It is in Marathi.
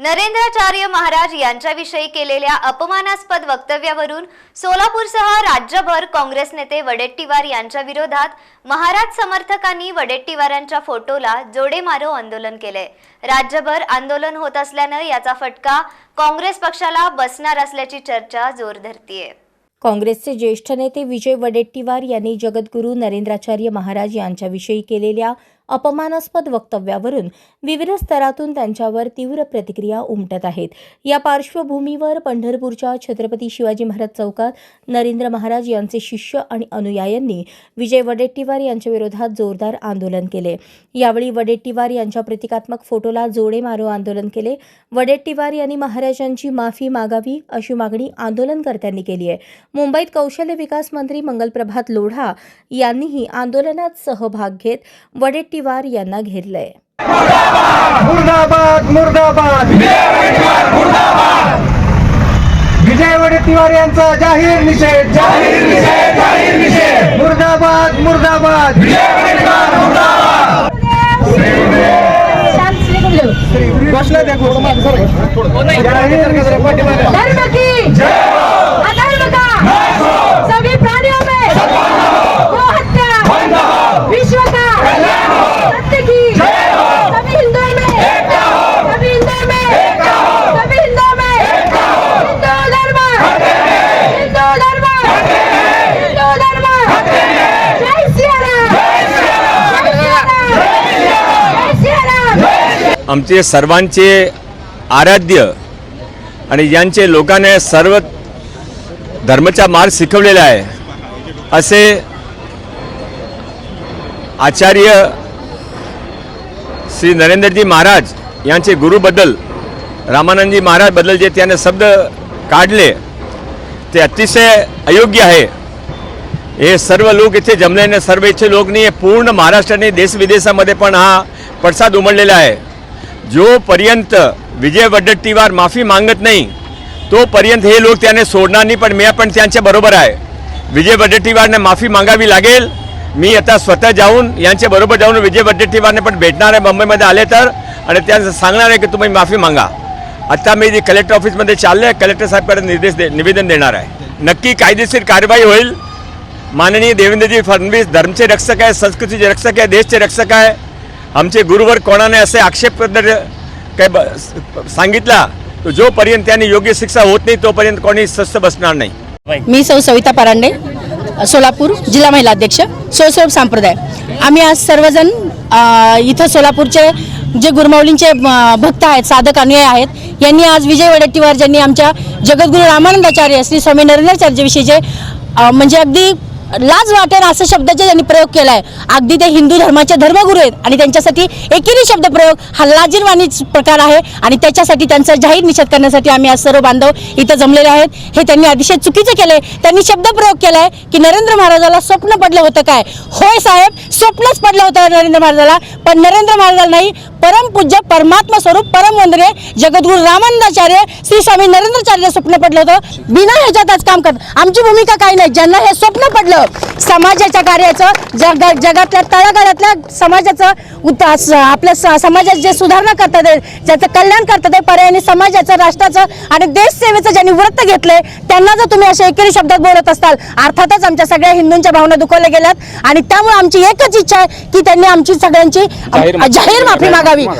नरेंद्राचार्य महाराज यांच्याविषयी केलेल्या अपमानास्पद वक्तव्यावरून सोलापूरसह राज्यभर काँग्रेस नेते वडेट्टीवार यांच्या विरोधात महाराज समर्थकांनी वडेट्टीवारांच्या फोटोला जोडे मारो आंदोलन केले. राज्यभर आंदोलन होत असल्यानं याचा फटका काँग्रेस पक्षाला बसणार असल्याची चर्चा जोर धरतीये. काँग्रेसचे ज्येष्ठ नेते विजय वडेट्टीवार यांनी जगद्गुरू नरेंद्राचार्य महाराज यांच्याविषयी केलेल्या अपमानास्पद वक्तव्यावरून विविध स्तरातून त्यांच्यावर तीव्र प्रतिक्रिया उमटत आहेत. या पार्श्वभूमीवर पंढरपूरच्या छत्रपती शिवाजी महाराज चौकात नरेंद्र महाराज यांचे शिष्य आणि अनुयायांनी विजय वडेट्टीवार यांच्या विरोधात जोरदार आंदोलन केले. यावेळी वडेट्टीवार यांच्या प्रतिकात्मक फोटोला जोडे मारो आंदोलन केले. वडेट्टीवार यांनी महाराजांची माफी मागावी अशी मागणी आंदोलनकर्त्यांनी केली आहे. मुंबईत कौशल्य विकास मंत्री मंगलप्रभात लोढा यांनीही आंदोलनात सहभाग घेत वडेट्टीवार यांना घेरलंय. मुर्दाबाद मुर्दाबाद. विजय वडेट्टीवार यांचा जाहीर निषेध. जाहीर निषेध जाहीर निषेध. मुर्दाबाद मुर्दाबाद जाहीर निषेध आमचे सर्वांचे आराध्य आणि यांचे लोकाने सर्व धर्माचा मार्ग शिकवलेला आहे. असे आचार्य श्री नरेंद्रजी महाराज यांचे गुरुबद्दल रामानंदजी महाराजबद्दल जे त्याने शब्द काढले ते अतिशय अयोग्य आहे. हे सर्व लोक इथे जमल्याने सर्व इथे लोकनी पूर्ण महाराष्ट्राने देशविदेशामध्ये पण हा पडसाद उमडलेला आहे. जोपर्यंत विजय वडट्टीवार माफी मागत नाही तोपर्यंत हे लोक त्याने सोडणार नाही पण मी पण त्यांच्या बरोबर आहे. विजय वडट्टीवारने माफी मागावी लागेल. मी आता स्वतः जाऊन यांच्या बरोबर जाऊन विजय वडट्टीवारने पण भेटणार आहे मुंबईमध्ये आले तर. आणि त्यांना सांगणार आहे की तुम्ही माफी मागा. आता मी कलेक्टर ऑफिसमध्ये चालले कलेक्टर साहेबकडे निर्देश दे निवेदन देणार आहे. नक्की कायदेशीर कारवाई होईल. माननीय देवेंद्रजी फडणवीस धर्मचे रक्षक आहे संस्कृतीचे रक्षक आहे देशचे रक्षक आहे. आमचे गुरुवर कोणाने असे आक्षेप काय ब- सांगितला जोपर्यंत त्यांनी योग्य शिक्षा होत नाही तोपर्यंत कोणी स्वस्थ बसणार नाही. मी सौ सविता परांडे सोलापूर जिल्हा महिला अध्यक्ष सोयस्वरूप संप्रदाय. आम्ही आज सर्वजण इथं सोलापूरचे जे गुरुमाऊलींचे भक्त आहेत साधक अनुयायी आहेत यांनी आज विजय वडेट्टीवार ज्यांनी आमच्या जगद्गुरू रामानंदाचार्य श्री स्वामी नरेंद्राचार्यविषयीचे जे म्हणजे अगदी लाज वाटेल असं शब्दाचे त्यांनी प्रयोग केला आहे अगदी ते हिंदू धर्माचे धर्मगुरू आहेत आणि त्यांच्यासाठी एकेरी शब्द प्रयोग हा लाजीरवाणी प्रकार आहे आणि त्याच्यासाठी त्यांचा जाहीर निषेध करण्यासाठी आम्ही आज सर्व बांधव इथं जमलेले आहेत. हे त्यांनी अतिशय चुकीचं केलंय. त्यांनी शब्द प्रयोग केलाय की नरेंद्र महाराजाला स्वप्न पडलं होतं काय? होय साहेब स्वप्नच पडलं होतं नरेंद्र महाराजाला. पण नरेंद्र महाराजाला नाही परमपूज्य परमात्मा स्वरूप परम वंदने जगद्गुरु रामानंदाचार्य श्री स्वामी नरेंद्राचार्य स्वप्न पडलं होतं. बिना ह्याच्यातच काम करत आमची भूमिका काही नाही. ज्यांना हे स्वप्न पडलं समाजाच्या कार्याचं जग जगातल्या तळागाळातल्या समाजाचं उत- आपल्या स- समाजात जे सुधारणा करतात ज्याचं कल्याण करतात पर्यायाने समाजाचं राष्ट्राचं आणि देश सेवेचं ज्यांनी व्रत घेतलंय त्यांना जर तुम्ही अशा एकेरी शब्दात बोलत असताल अर्थातच आमच्या सगळ्या हिंदूंच्या भावना दुखवल्या गेल्यात आणि त्यामुळे आमची एकच इच्छा आहे की त्यांनी आमची सगळ्यांची जाहीर माफी मागावी.